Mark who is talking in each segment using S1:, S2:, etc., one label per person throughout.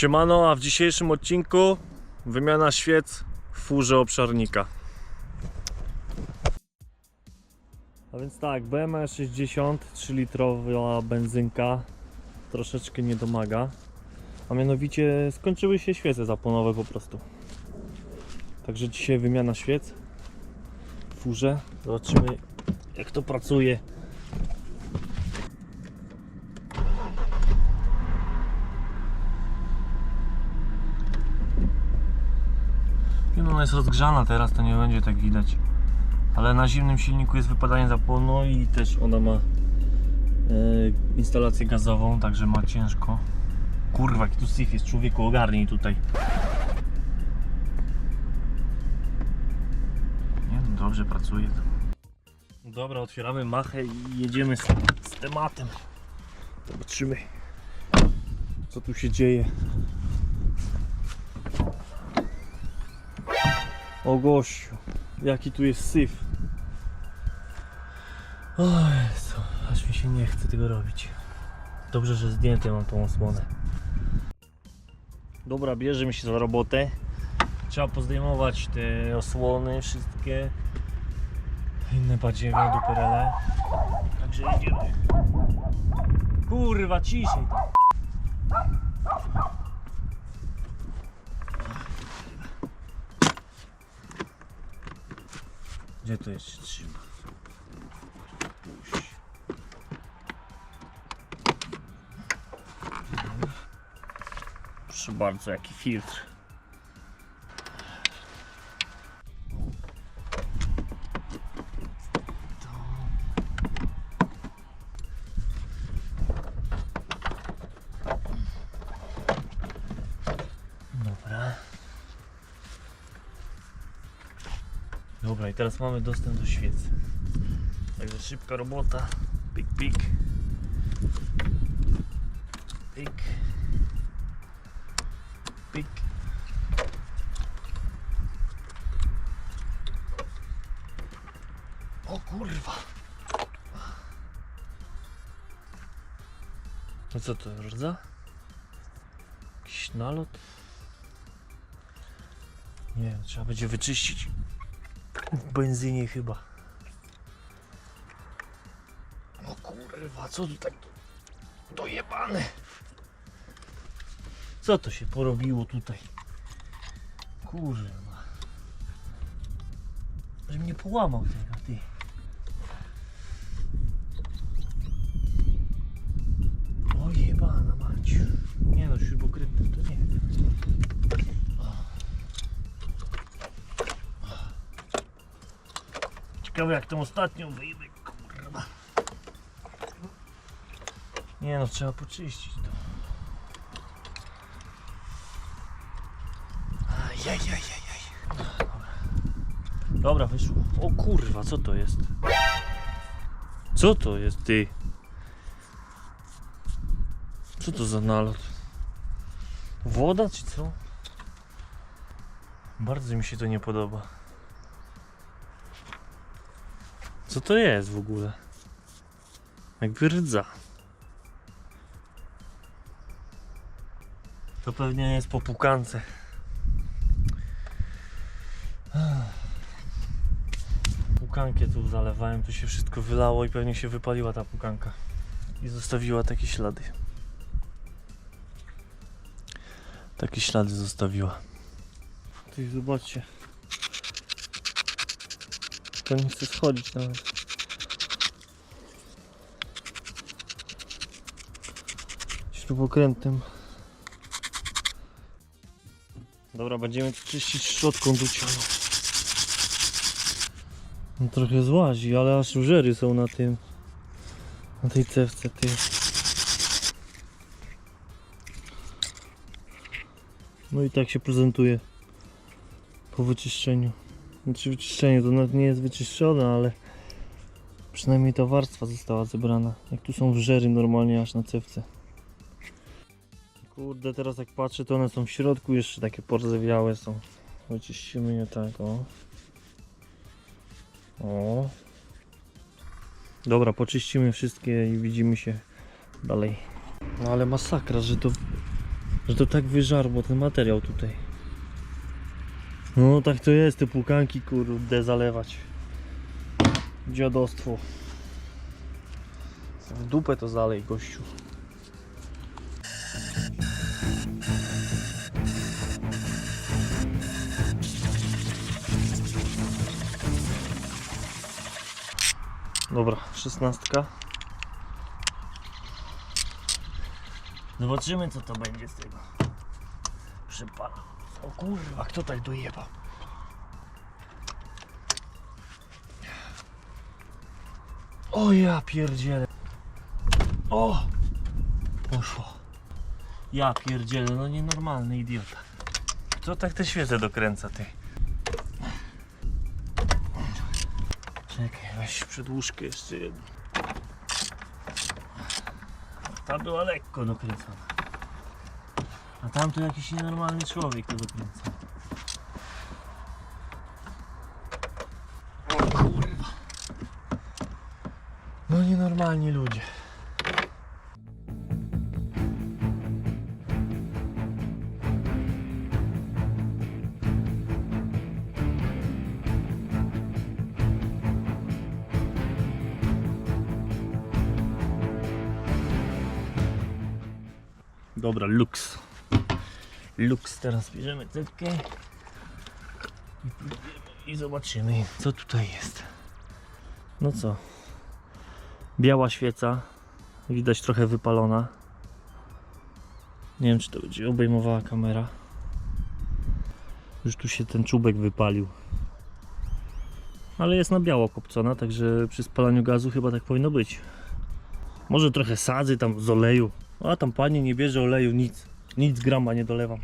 S1: Siemano, a w dzisiejszym odcinku wymiana świec w furze obszarnika. A więc tak, BMW 60 3-litrowa benzynka troszeczkę nie domaga. A mianowicie skończyły się świece zapłonowe po prostu. Także dzisiaj wymiana świec w furze. Zobaczymy jak to pracuje. Nie no, ona jest rozgrzana teraz, to nie będzie tak widać. Ale na zimnym silniku jest wypadanie zapłonu i też ona ma e, instalację gazową, także ma ciężko. Kurwa, jaki tu syf jest, człowieku, ogarnij tutaj. Nie no, dobrze pracuje to. Dobra, otwieramy machę i jedziemy z, z tematem. Zobaczymy, co tu się dzieje. O gościu, jaki tu jest syf. O Jezu, aż mi się nie chce tego robić. Dobrze, że zdjęty mam tą osłonę. Dobra, bierzemy się za robotę. Trzeba pozdejmować te osłony wszystkie. Inne badziewie, duperele. Także jedziemy. Kurwa, ciszej tam. Gdzie to jest trzyma? Puść. Proszę bardzo, jaki filtr. Dobra, i teraz mamy dostęp do świec. Także szybka robota. Pik, pik. Pik. Pik. O kurwa. No co to, rdza? Jakiś nalot? Nie trzeba będzie wyczyścić. W benzynie chyba. O kurwa, co tu tak dojebane? Co to się porobiło tutaj? Kurwa. Że mnie połamał tego, ty. O jebana mać. Nie no, śrubokrętem to nie. Ciekawe jak tą ostatnią wyjdę, kurwa. Nie no, trzeba poczyścić to. Ajajajajaj. Dobra, wyszło. O kurwa, co to jest? Co to jest, ty? Co to za nalot? Woda czy co? Bardzo mi się to nie podoba. Co to jest w ogóle? Jakby rdza. To pewnie jest po pukance. Pukankę tu zalewałem, tu się wszystko wylało i pewnie się wypaliła ta pukanka. I zostawiła takie ślady. Takie ślady zostawiła. Tutaj zobaczcie. To nie chce schodzić nawet. Śrubokrętem. Dobra, będziemy czyścić szczotką ducianą. No trochę złazi, ale aż żery są na tym. Na tej cewce tej. No i tak się prezentuje po wyczyszczeniu. Znaczy wyczyszczenie to nawet nie jest wyczyszczone, ale przynajmniej ta warstwa została zebrana. Jak tu są wrzery normalnie aż na cewce. Kurde, teraz jak patrzę to one są w środku jeszcze takie porzewiałe są. Wyczyścimy je tak, o. O. Dobra, poczyścimy wszystkie i widzimy się dalej. No ale masakra, że to Że to tak wyżarło ten materiał tutaj. No tak to jest, te płukanki kurde zalewać. Dziadostwo. W dupę to zalej gościu. Dobra, szesnastka. Zobaczymy co to będzie z tego. Przypala. O kurwa, kto tak dojeba? O ja pierdzielę. O! Poszło. Ja pierdzielę, no nienormalny idiota. Kto tak te świece dokręca, ty? Czekaj, weź przedłużkę jeszcze jedną. Ta była lekko dokręcona. A tam to jakiś nienormalny człowiek to dokręca. O kurwa. No nienormalni ludzie. Dobra, luks. Luks, teraz bierzemy próbujemy i zobaczymy, co tutaj jest. No co? Biała świeca, widać trochę wypalona. Nie wiem, czy to będzie obejmowała kamera. Już tu się ten czubek wypalił. Ale jest na biało kopcona, także przy spalaniu gazu chyba tak powinno być. Może trochę sadzy tam z oleju. A tam pani nie bierze oleju, nic. Nic grama nie dolewam.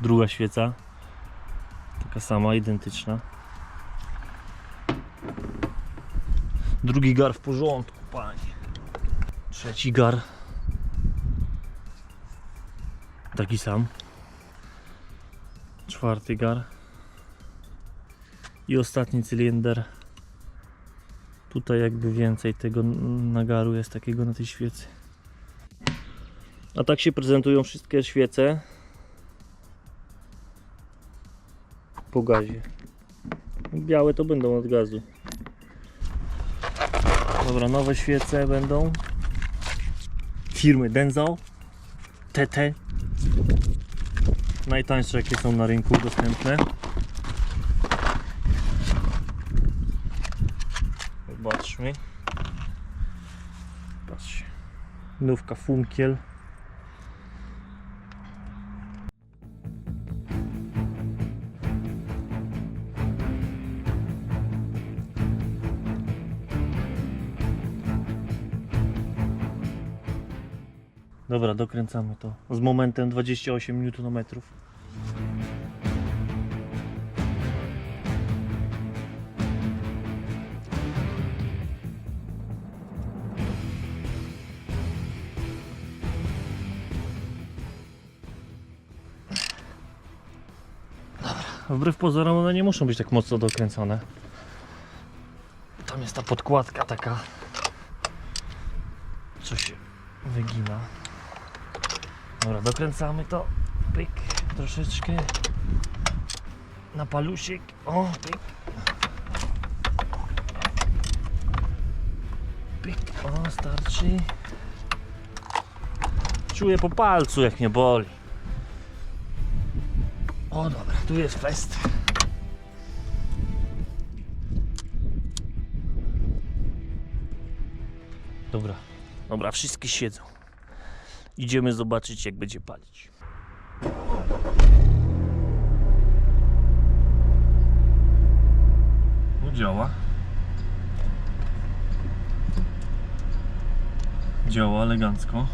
S1: Druga świeca. Taka sama, identyczna. Drugi gar w porządku, panie. Trzeci gar. Taki sam. Czwarty gar. I ostatni cylinder. Tutaj jakby więcej tego nagaru jest takiego na tej świecy. A tak się prezentują wszystkie świece. Po gazie. Białe to będą od gazu. Dobra, nowe świece będą. Firmy Denso TT najtańsze jakie są na rynku dostępne. Zobaczmy. Patrzcie. Nówka Funkiel Dobra, dokręcamy to z momentem 28 Nm. Wbrew pozorom one nie muszą być tak mocno dokręcone. Tam jest ta podkładka taka, co się wygina. Dobra, dokręcamy to. Pyk, troszeczkę. Na palusik. O, pyk. Pyk, o, starczy. Czuję po palcu, jak mnie boli. O, dobra, tu jest fest. Dobra, dobra, wszystkie siedzą. Idziemy zobaczyć, jak będzie palić. No działa. Działa elegancko.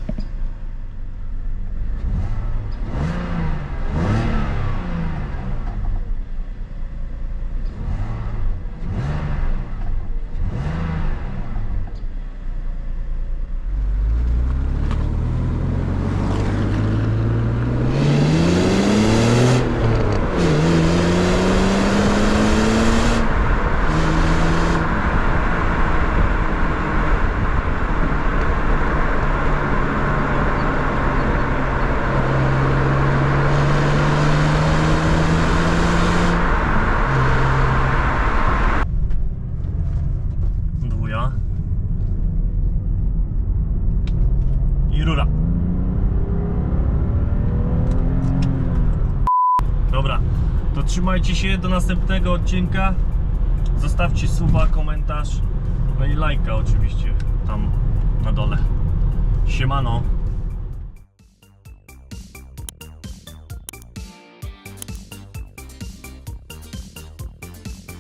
S1: Trzymajcie się do następnego odcinka. Zostawcie suba, komentarz, no i lajka oczywiście tam na dole. Siemano.